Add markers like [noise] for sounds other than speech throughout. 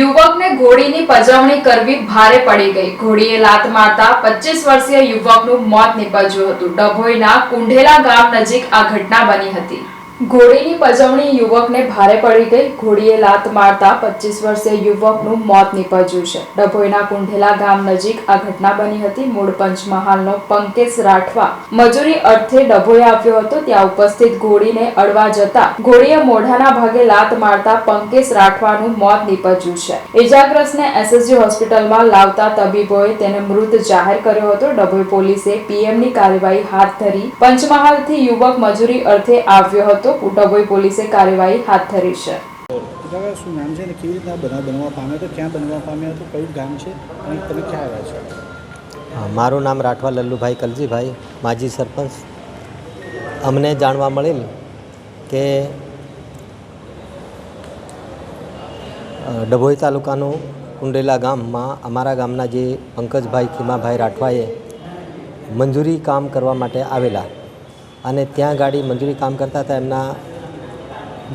યુવકને ઘોડીની પજવણી કરવી ભારે પડી ગઈ. ઘોડીએ લાત મારતા પચીસ વર્ષીય યુવકનું મોત નીપજ્યું હતું. ડભોઈના કુંઢેલા ગામ નજીક આ ઘટના બની હતી. ઘોડીની પજવણી યુવકને ભારે પડી ગઈ. ઘોડીએ લાત મારતા પચીસ વર્ષીય યુવકનું મોત નીપજ્યું છે. ડભોઈના કુંઢેલા ગામ નજીક આ ઘટના બની હતી. મૂળ પંચમહાલનો પંકેશ રાઠવા મજૂરી અર્થે ડભોઈ આવ્યો હતો. ત્યાં ઉપસ્થિત ઘોડીને અડવા જતા ઘોડીએ મોઢાના ભાગે લાત મારતા પંકેશ રાઠવાનું મોત નીપજ્યું છે. ઇજાગ્રસ્તને એસએસજી હોસ્પિટલમાં લાવતા તબીબોએ તેને મૃત જાહેર કર્યો હતો. ડભોઈ પોલીસે પીએમની કાર્યવાહી હાથ ધરી પંચમહાલથી યુવક મજૂરી અર્થે આવ્યો હતો. ડભોઈ પોલીસે કાર્યવાહી હાથ ધરી છે. શું નામ છે ને કેવી રીતના બનાવ બનવા પામ્યો તો ક્યાં બનવા પામ્યો હતો? કયું ગામ છે? અને તમે ક્યાં આવ્યા છો? મારું નામ રાઠવા લલ્લુભાઈ કલજીભાઈ માજી સરપંચ. અમને જાણવા મળેલ કે ડભોઈ તાલુકાનું કુંડેલા ગામમાં અમારા ગામના જે પંકજભાઈ ખીમાભાઈ રાઠવાએ મંજૂરી કામ કરવા માટે આવેલા. અને ત્યાં ગાડી મંજૂરી કામ કરતા હતા. એમના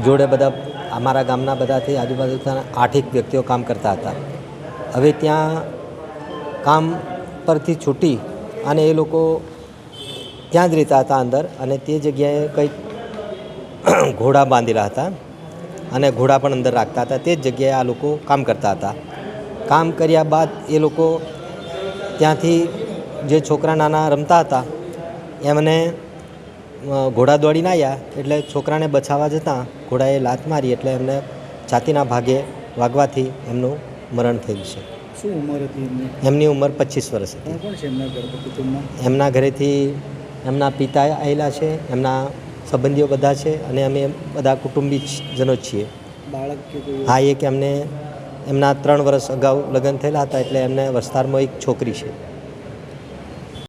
જોડે બધા, અમારા ગામના બધાથી આજુબાજુના આઠેક વ્યક્તિઓ કામ કરતા હતા. હવે ત્યાં કામ પરથી છૂટી અને એ લોકો ત્યાં જ રહેતા હતા અંદર અને તે જગ્યાએ કંઈક [clears throat] ઘોડા બાંધેલા હતા અને ઘોડા પણ અંદર રાખતા હતા. તે જ જગ્યાએ આ લોકો કામ કરતા હતા. કામ કર્યા બાદ એ લોકો ત્યાંથી જે છોકરા નાના રમતા હતા, એમને ઘોડા દોડીને આવ્યા એટલે છોકરાને બચાવવા જતાં ઘોડાએ લાત મારી એટલે એમને છાતીના ભાગે વાગવાથી એમનું મરણ થયું છે. શું ઉંમર હતી એમની? ઉંમર પચીસ વર્ષ હતી. એમના ઘરેથી એમના પિતા આવેલા છે એમના સંબંધીઓ બધા છે અને અમે બધા કુટુંબી જ જનો છીએ. બાળક હા એક એમને એમના ત્રણ વર્ષ અગાઉ લગ્ન થયેલા હતા એટલે એમને વસ્તારમાં એક છોકરી છે.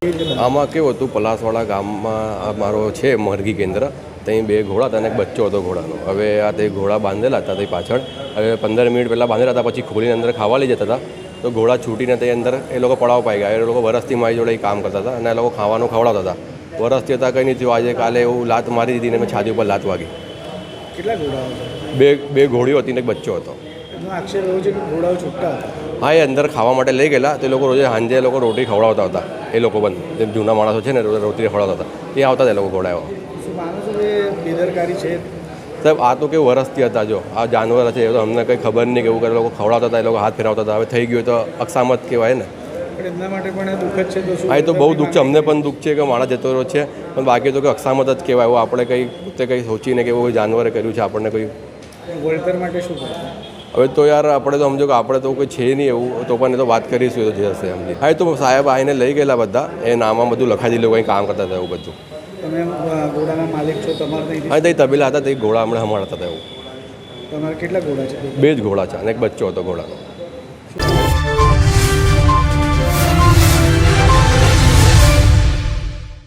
આમાં કેવું હતું? પલાસવાડા ગામમાં મારો છે મરઘી કેન્દ્ર. ત્યાં બે ઘોડા હતા અને એક બચ્ચો હતો ઘોડાનો. હવે આ તે ઘોડા બાંધેલા હતા તે પાછળ. હવે પંદર મિનિટ પહેલાં બાંધેલા હતા પછી ખોલીને અંદર ખાવા લઈ જતા હતા. તો ઘોડા છૂટીને તે અંદર એ લોકો પડાવ પાઈ ગયા. એ લોકો વરસથી મારી જોડે કામ કરતા હતા અને એ લોકો ખાવાનું ખવડાવતા હતા. વરસથી હતા કંઈ નહીં થયું. આજે કાલે એવું લાત મારી દીધી ને મેં છાતી ઉપર લાત વાગી. કેટલા ઘોડા બે બે ઘોડીઓ હતી ને એક બચ્ચો હતો. છૂટતા હા એ અંદર ખાવા માટે લઈ ગયેલા. તે લોકો રોજે સાંજે એ લોકો રોટી ખવડાવતા હતા. એ લોકો પણ જે જૂના માણસો છે ને રોજ રોટી ખવડાવતા હતા. એ આવતા એ લોકો બેદરકારી છે? સાહેબ આ તો કેવું વરસથી હતા જો. આ જાનવર છે એ તો અમને કંઈ ખબર નહીં કે એવું કરે લોકો ખવડાવતા હતા એ લોકો હાથ ફેરવતા હતા. હવે થઈ ગયું તો અક્ષામત કહેવાય ને. એમના માટે પણ એ છે તો હા એ તો બહુ દુઃખ છે. અમને પણ દુઃખ છે કે માણસ જતો રહ્યો છે. પણ બાકી તો કે અક્ષામત જ કહેવાય. એવું આપણે કંઈ પોતે કંઈ સોચીને કે એવું જાનવરે કર્યું છે આપણને કોઈ વળતર માટે શું હવે તો યાર આપણે તો સમજો કે આપણે તો કોઈ છે નહીં એવું. તો પણ એ તો વાત કરીશું એ તો જે હશે એમની. હા એ તો સાહેબ આવીને લઈ ગયેલા બધા. એ નામાં બધું લખાઈ દીધું કંઈ કામ કરતા હતા એવું બધું. હા તે તબેલા હતા તે ઘોડા હમણાં હમણાં હતા એવું. તમારે કેટલા ઘોડા છે? બે જ ઘોડા છે અને એક બચ્ચો હતો ઘોડાનો